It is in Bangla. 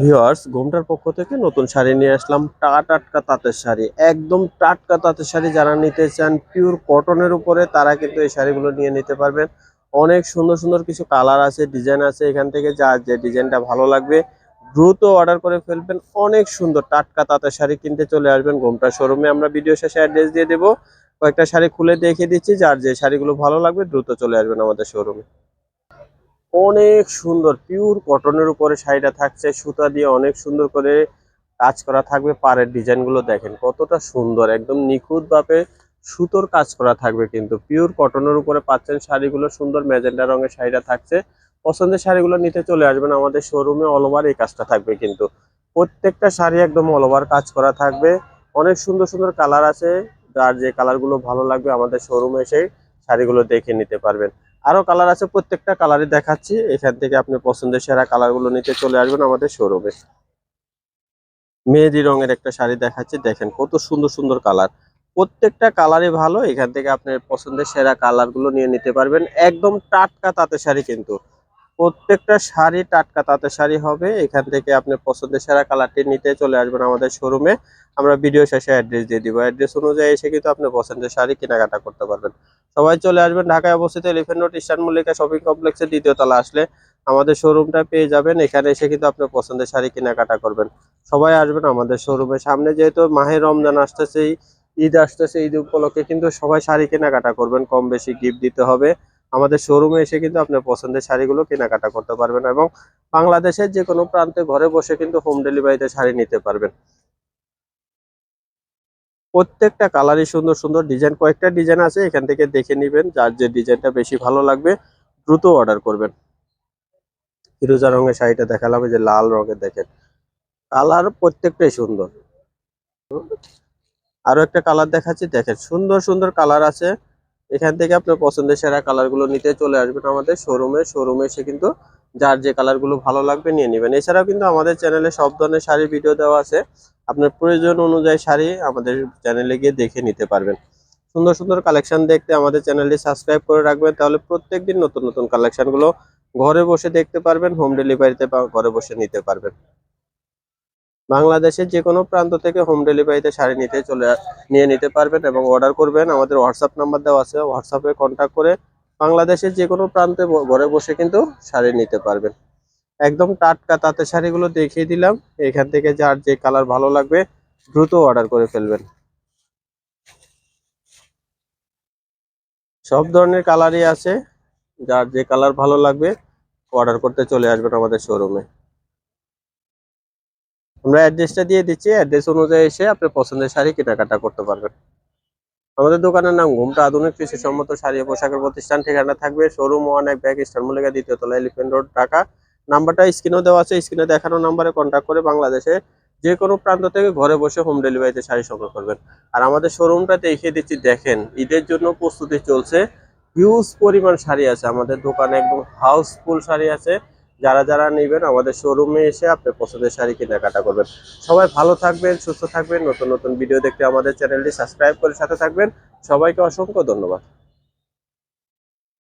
ভিউয়ার্স গোমটার পক্ষ থেকে নতুন শাড়ি নিয়ে আসলাম টাটকা তাঁতের শাড়ি। একদম টাটকা তাঁতের শাড়ি যারা নিতে চান পিওর কটনের উপরে তারা কিন্তু এই শাড়িগুলো নিয়ে নিতে পারবেন। অনেক সুন্দর সুন্দর কিছু কালার আছে ডিজাইন আছে, এখান থেকে যা যে ডিজাইনটা ভালো লাগবে, দ্রুত অর্ডার করে ফেলবেন। অনেক সুন্দর টাটকা তাঁতের শাড়ি কিনতে চলে আসবেন গোমটা শোরুমে। আমরা ভিডিও শেষে অ্যাড্রেস দিয়ে দেবো। কয়েকটা শাড়ি খুলে দেখিয়ে দিচ্ছি, যার যে শাড়িগুলো ভালো লাগবে দ্রুত চলে আসবেন আমাদের শোরুমে অনেক সুন্দর পিওর কটনের উপরে শাড়িটা থাকছে, সুতা দিয়ে অনেক সুন্দর করে কাজ করা থাকবে, পাড়ের ডিজাইনগুলো দেখেন কতটা সুন্দর, একদম নিখুঁত ভাবে সুতোর কাজ করা থাকবে কিন্তু পিওর কটনের উপরে পাচ্ছেন শাড়িগুলো, সুন্দর ম্যাজেন্ডা রঙের শাড়িটা থাকছে, পছন্দের শাড়িগুলো নিতে চলে আসবেন আমাদের শোরুমে অল ওভার এই কাজটা থাকবে কিন্তু, প্রত্যেকটা শাড়ি একদম অল ওভার কাজ করা থাকবে, অনেক সুন্দর সুন্দর কালার আছে, যার যে কালারগুলো ভালো লাগবে আমাদের শোরুমে এসে শাড়িগুলো দেখে নিতে পারবেন। আরও কালার আছে, প্রত্যেকটা কালারই দেখাচ্ছি। এখান থেকে আপনি পছন্দের সেরা কালারগুলো নিতে চলে আসবেন আমাদের শোরুমে মেহেদি রঙের একটা শাড়ি দেখাচ্ছি, দেখেন কত সুন্দর সুন্দর কালার। প্রত্যেকটা কালারই ভালো, এখান থেকে আপনার পছন্দের সেরা কালারগুলো নিয়ে নিতে পারবেন। একদম টাটকা তাঁতের শাড়ি কিন্তু। প্রত্যেকটা শাড়ি টাটকা তাঁতের শাড়ি হবে। এখান থেকে আপনি পছন্দের সেরা কালারটি নিতে চলে আসবেন আমাদের শোরুমে। আমরা ভিডিও শেষে অ্যাড্রেস দিয়ে দিব। অ্যাড্রেস অনুযায়ী এসে কিন্তু আপনি পছন্দের শাড়ি কেনাকাটা করতে পারবেন। সবাই চলে আসবেন। ঢাকায় অবস্থিত elephant road eastern Mallika shopping কমপ্লেক্সের দ্বিতীয় তলা আসলে আমাদের শোরুমটা পেয়ে যাবেন। এখানে এসে কিন্তু আপনি পছন্দের শাড়ি কেনাকাটা করবেন। সবাই আসবেন আমাদের শোরুমে সামনে। যেহেতু মাহে রমজান আসতেছে, ঈদ আসতেছে, ঈদ উপলক্ষে কিন্তু সবাই শাড়ি কেনাকাটা করবেন। কম বেশি গিফট দিতে হবে। আমাদের শোরুমে এসে কিন্তু আপনার পছন্দের শাড়িগুলো কেনাকাটা করতে পারবেন এবং বাংলাদেশের যে কোনো প্রান্তে ঘরে বসে কিন্তু হোম ডেলিভারিতে শাড়ি নিতে পারবেন। প্রত্যেকটা কালারই সুন্দর সুন্দর ডিজাইন কয়েকটা ডিজাইন আছে, এখান থেকে দেখে নিবেন যার যে ডিজাইনটা বেশি ভালো লাগবে, দ্রুত অর্ডার করবেন। ফিরোজা রঙের শাড়িটা দেখালাম যে লাল রঙের দেখেন। কালার প্রত্যেকটাই সুন্দর। আরও একটা কালার দেখাচ্ছি, দেখেন সুন্দর সুন্দর কালার আছে। এখান থেকে আপনার পছন্দের সেরা কালারগুলো নিতে চলে আসবেন আমাদের শোরুমে শোরুমে এসে কিন্তু যার যে কালারগুলো ভালো লাগবে নিয়ে নেবেন। এছাড়াও কিন্তু আমাদের চ্যানেলে সব ধরনের শাড়ি ভিডিও দেওয়া আছে। আপনার প্রয়োজন অনুযায়ী শাড়ি আমাদের চ্যানেলে গিয়ে দেখে নিতে পারবেন। সুন্দর সুন্দর কালেকশন দেখতে আমাদের চ্যানেলটি সাবস্ক্রাইব করে রাখবেন। তাহলে প্রত্যেকদিন নতুন নতুন কালেকশনগুলো ঘরে বসে দেখতে পারবেন হোম ডেলিভারিতে ঘরে বসে নিতে পারবেন। বাংলাদেশের যে কোনো প্রান্ত থেকে হোম ডেলিভারিতে শাড়ি নিতে চলে নিয়ে নিতে পারবেন এবং অর্ডার করবেন। আমাদের হোয়াটসঅ্যাপ নাম্বার দেওয়া আছে। হোয়াটসঅ্যাপে কন্ট্যাক্ট করে বাংলাদেশের যে কোনো প্রান্তে ঘরে বসে কিন্তু শাড়ি নিতে পারবেন। একদম টাটকা তাঁতের শাড়িগুলো দেখিয়ে দিলাম। এখান থেকে যার যে কালার ভালো লাগবে দ্রুত অর্ডার করে ফেলবেন। সব ধরনের কালারই আছে। যার যে কালার ভালো লাগবে অর্ডার করতে চলে আসবেন আমাদের শোরুমে আমরা অ্যাড্রেসটা দিয়ে দিচ্ছি অ্যাড্রেস অনুযায়ী এসে আপনি পছন্দের শাড়ি কেনাকাটা করতে পারবেন। আমাদের দোকানের নাম ঘুমটা আধুনিক কৃষি সম্মত শাড়ি পোশাকের প্রতিষ্ঠান, ঠিকানা থাকবে শোরুম ওয়ান এক ব্যাগ স্টার মল্লিকা দ্বিতীয় তলা এলিফেন্ট রোড ঢাকা। নাম্বারটা স্ক্রিনেও দেওয়া আছে, স্ক্রিনে দেখানো নাম্বারে কন্ট্যাক্ট করে বাংলাদেশে যে কোনো প্রান্ত থেকে ঘরে বসে হোম ডেলিভারিতে শাড়ি সংগ্রহ করবেন। আর আমাদের শোরুমটা দেখিয়ে দিচ্ছি, দেখেন, ঈদের জন্য প্রস্তুতি চলছে। হিউজ পরিমাণ শাড়ি আছে আমাদের দোকানে, একদম হাউসফুল শাড়ি আছে। যারা যারা নেবেন আমাদের শোরুমে এসে আপনি পছন্দের শাড়ি কেনাকাটা করবেন। সবাই ভালো থাকবেন, সুস্থ থাকবেন, নতুন নতুন ভিডিও দেখতে আমাদের চ্যানেলটি সাবস্ক্রাইব করে সাথে থাকবেন। সবাইকে অসংখ্য ধন্যবাদ।